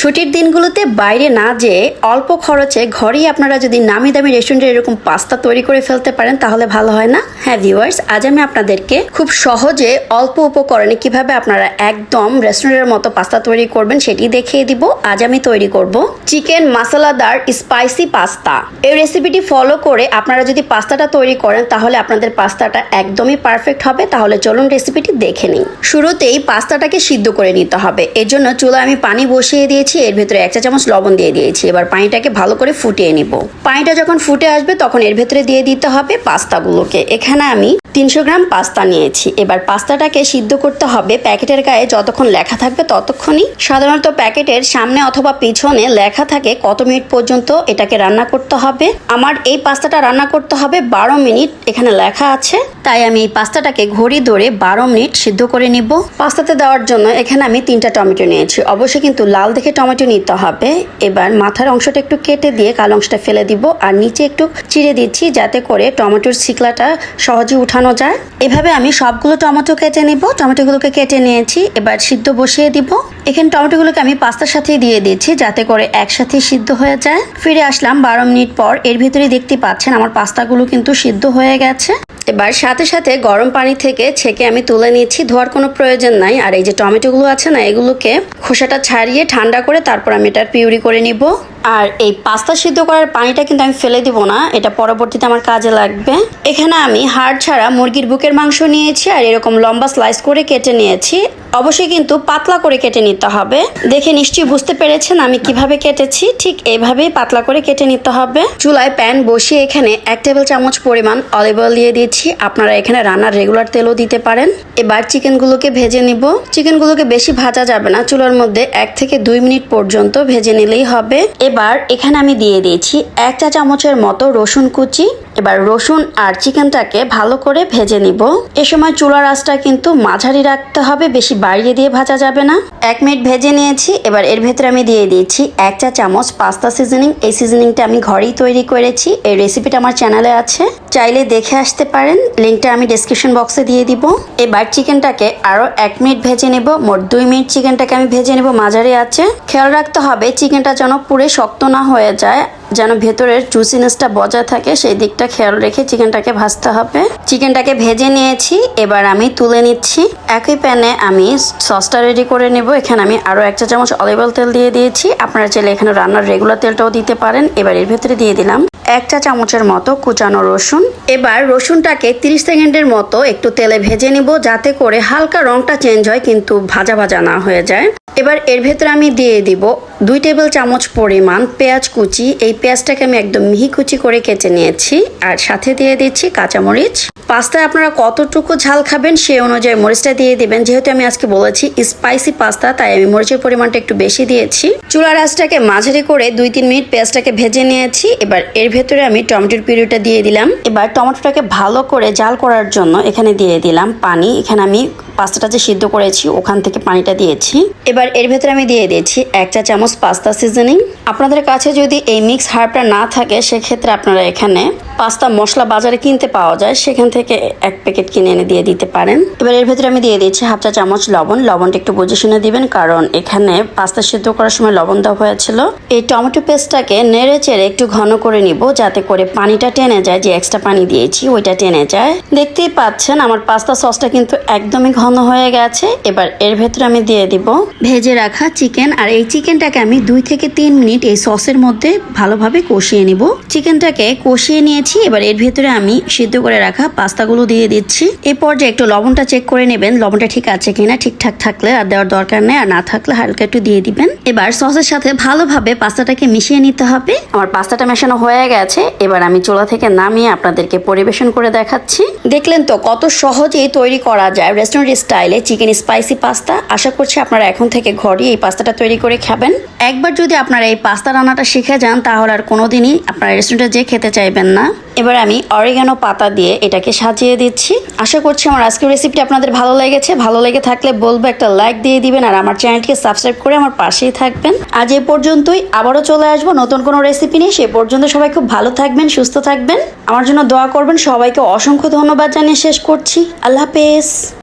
ছুটির দিনগুলোতে বাইরে না যেয়ে অল্প খরচে ঘরেই আপনারা যদি নামি দামি রেস্টুরেন্টে এরকম পাস্তা তৈরি করে ফেলতে পারেন, তাহলে ভালো হয় না? হ্যাঁ ভিউয়ার্স আজ আমি আপনাদেরকে খুব সহজে অল্প উপকরণে কীভাবে আপনারা একদম রেস্টুরেন্টের মতো পাস্তা তৈরি করবেন সেটি দেখিয়ে দিব। আজ আমি তৈরি করব চিকেন মশলাদার স্পাইসি পাস্তা এই রেসিপিটি ফলো করে আপনারা যদি পাস্তাটা তৈরি করেন, তাহলে আপনাদের পাস্তাটা একদমই পারফেক্ট হবে। তাহলে চলুন রেসিপিটি দেখে নিই। শুরুতেই পাস্তাটাকে সিদ্ধ করে নিতে হবে। এর জন্য চুলায় আমি পানি বসিয়ে দিয়েছি। এর ভিতরে এক চা চামচ লবণ দিয়ে দিয়েছি। এবার পানিটাকে ভালো করে ফুটিয়ে নিব। পানিটা যখন ফুটে আসবে, তখন এর ভেতরে দিয়ে দিতে হবে পাস্তাগুলোকে। এখানে আমি তিনশো গ্রাম পাস্তা নিয়েছি। এবার পাস্তাটাকে সিদ্ধ করতে হবে প্যাকেটের গায়ে যতক্ষণ লেখা থাকবে ততক্ষণই। সাধারণত প্যাকেটের সামনে অথবা পিছনে লেখা থাকে কত মিনিট পর্যন্ত এটাকে রান্না করতে হবে। আমার এই পাস্তাটা রান্না করতে হবে বারো মিনিট, এখানে লেখা আছে। তাই আমি এই পাস্তাটাকে ঘড়ি ধরে বারো মিনিট সিদ্ধ করে নিব। পাস্তাতে দেওয়ার জন্য এখানে আমি তিনটা টমেটো নিয়েছি। অবশ্যই কিন্তু লাল দেখে টমেটো নিতে হবে। এবার মাথার অংশটা একটু কেটে দিয়ে কালো অংশটা ফেলে দিব আর নিচে একটু চিড়ে দিচ্ছি যাতে করে টমেটোর শিকলাটা সহজে উঠানো যায়। এভাবে আমি সবগুলো টমেটো কেটে নিব। টমেটোগুলোকে কেটে নিয়েছি। এবার সিদ্ধ বসিয়ে দিব। এখানে টমেটোগুলোকে আমি পাস্তার সাথে দিয়ে দিয়েছি যাতে করে একসাথে সিদ্ধ হয়ে যায়। ফিরে আসলাম বারো মিনিট পর। এর ভিতরে দেখতে পাচ্ছেন আমার পাস্তাগুলো কিন্তু সিদ্ধ হয়ে গেছে। এবার সাথে সাথে গরম পানি থেকে ছেঁকে আমি তুলে নিয়েছি ধোয়ার কোনো প্রয়োজন নাই। আর এই যে টমেটোগুলো আছে না, এগুলোকে খোসাটা ছাড়িয়ে ঠান্ডা করে তারপর আমি এটা পিউরি করে নিব। আর এই পাস্তা সিদ্ধ করার পানিটা কিন্তু আমি ফেলে দিব না, এটা পরবর্তীতে আমার কাজে লাগবে। এখানে আমি হাড় ছাড়া মুরগির বুকের মাংস নিয়েছি, আর এরকম লম্বা স্লাইস করে কেটে নিয়েছি। অবশ্যই কিন্তু পাতলা করে কেটে নিতে হবে। দেখে নিশ্চয়ই বুঝতে পেরেছেন আমি কীভাবে কেটেছি, ঠিক এইভাবেই পাতলা করে কেটে নিতে হবে। চুলায় প্যান বসিয়ে এখানে এক টেবিল চামচ পরিমাণ অলিভ অয়েল দিয়ে দিয়েছি। আপনারা এখানে রান্নার রেগুলার তেলও দিতে পারেন। এবার চিকেনগুলোকে ভেজে নিব। চিকেনগুলোকে বেশি ভাজা যাবে না, চুলার মধ্যে এক থেকে দুই মিনিট পর্যন্ত ভেজে নিলেই হবে। এবার এখানে আমি দিয়ে দিয়েছি এক চা চামচের মতো রসুন কুচি। এবার রসুন আর চিকেনটাকে ভালো করে ভেজে নিব। এ সময় চুলার আঁচটা কিন্তু মাঝারি রাখতে হবে, বেশি বাড়িয়ে দিয়ে ভাজা যাবে না। এক মিনিট ভেজে নিয়েছি, এবার এর ভেতরে আমি দিয়ে দিয়েছি এক চা চামচ পাস্তা সিজনিং। এই সিজনিংটা আমি ঘরেই তৈরি করেছি, এই রেসিপিটা আমার চ্যানেলে আছে। চাইলে দেখে আসতে পারেন, লিঙ্কটা আমি ডিসক্রিপশন বক্সে দিয়ে দিব। এবার চিকেনটাকে আরও এক মিনিট ভেজে নেব, মোট দুই মিনিট চিকেনটাকে আমি ভেজে নেব মাঝারি আছে খেয়াল রাখতে হবে, চিকেনটা যেন পুরো শক্ত না হয়ে যায় যেন ভেতরের জুসিনেসটা বজায় থাকে, সেই দিকটা খেয়াল রেখে চিকেনটাকে ভাজতে হবে। চিকেনটাকে ভেজে নিয়েছি, এবার আমি তুলে নিচ্ছি। একই প্যানে আমি সসটা রেডি করে নেব। এখানে আমি আরও এক চা চামচ অলিভ অয়েল তেল দিয়ে দিয়েছি। আপনারা চাইলে এখানে রান্নার রেগুলার তেলটাও দিতে পারেন। এবার এর ভেতরে দিয়ে দিলাম এক চা চামচের মতো কুচানো রসুন। এবার রসুনটাকে 30 সেকেন্ডের মতো একটু তেলে ভেজে নিব, যাতে করে হালকা রংটা চেঞ্জ হয়, কিন্তু ভাজা ভাজা না হয়ে যায়। এবার এর ভেতরে আমি দিয়ে দিব দুই টেবিল চামচ পরিমাণ পেঁয়াজ কুচি। এই পেঁয়াজটাকে আমি একদম মিহি কুচি করে কেটে নিয়েছি আর সাথে দিয়ে দিচ্ছি কাঁচামরিচ। পাস্তায় আপনারা কতটুকু ঝাল খাবেন সেই অনুযায়ী মরিচটা দিয়ে দিবেন। যেহেতু আমি আজকে বলেছি স্পাইসি পাস্তা, তাই আমি মরিচের পরিমাণটা একটু বেশি দিয়েছি। চুলার আঁচটাকে মাঝারি করে দুই তিন মিনিট পেঁয়াজটাকে ভেজে নিয়েছি। এবার এর ভেতরে আমি টমেটোর পিউরিটা দিয়ে দিলাম। এবার টমেটোটাকে ভালো করে জাল করার জন্য এখানে দিয়ে দিলাম পানি। এখানে আমি পাস্তাটা যে সিদ্ধ করেছি, ওখান থেকে পানিটা দিয়েছি। এবার এর ভেতরে আমি দিয়ে দিয়েছি এক চা চামচ পাস্তা সিজনিং। আপনাদের কাছে যদি এই মিক্স হার্বটা না থাকে, সেক্ষেত্রে আপনারা এখানে পাস্তা মশলা বাজারে কিনতে পাওয়া যায়। সেখান থেকে এক প্যাকেট কিনে এনে দিয়ে দিতে পারেন। এবার এর ভেতরে আমি দিয়ে দিয়েছি হাফ চা চামচ লবণ। লবণটা একটু বুঝে শুনে দিবেন, কারণ এখানে পাস্তা সিদ্ধ করার সময় লবণ দেওয়া হয়েছিল। এই টমেটো পেস্টটাকে নেড়ে চেড়ে একটু ঘন করে নিব, যাতে করে পানিটা টেনে যায়, যে এক্সট্রা পানি দিয়েছি, ওইটা টেনে যায়। দেখতেই পাচ্ছেন, আমার পাস্তা সসটা কিন্তু একদমই ঘন হয়ে গেছে, এবার এর ভেতরে আমি দিয়ে দিব ভেজে রাখা চিকেন। আর এই চিকেনটাকে আমি দুই থেকে তিন মিনিট এই সসের মধ্যে ভালোভাবে কষিয়ে নিব। চিকেনটাকে কষিয়ে নিয়েছি, এবার এর ভেতরে আমি সিদ্ধ করে রাখা পাস্তাগুলো দিয়ে দিচ্ছি। এই পর্যায়ে একটু লবণটা চেক করে নেবেন, লবণটা ঠিক আছে কিনা, ঠিকঠাক থাকলে আর দেওয়ার দরকার নেই, আর না থাকলে হালকা একটু দিয়ে দিবেন। এবার সসের সাথে ভালোভাবে পাস্তাটাকে মিশিয়ে নিতে হবে। আমার পাস্তাটা মেশানো হয়ে গেছে, এবার আমি চোলা থেকে নামিয়ে আপনাদেরকে পরিবেশন করে দেখাচ্ছি। দেখলেন তো কত সহজেই তৈরি করা যায় রেস্টুরেন্ট স্টাইলে চিকেন স্পাইসি পাস্তা আশা করছি আপনারা এখন থেকে ঘরে এই পাস্তাটা তৈরি করে খাবেন। একবার যদি আপনারা এই পাস্তা রান্নাটা শিখে যান, তাহলে আর কোনোদিনই আপনারা রেস্টুরেন্টে যেয়ে খেতে চাইবেন না। এবার আমি অরিগানো পাতা দিয়ে এটাকে সাজিয়ে দিচ্ছি। আশা করছি আমার আজকের রেসিপিটি আপনাদের ভালো লেগেছে। ভালো লেগে থাকলে বলব একটা লাইক দিয়ে দিবেন আর আমার চ্যানেলটিকে সাবস্ক্রাইব করে আমার পাশেই থাকবেন। আজ এ পর্যন্তই, আবারও চলে আসব নতুন কোনো রেসিপি নিয়ে। সে পর্যন্ত সবাই খুব ভালো থাকবেন, সুস্থ থাকবেন। আমার জন্য দোয়া করবেন, সবাইকে অসংখ্য ধন্যবাদ জানিয়ে শেষ করছি। আল্লাহ হাফেজ।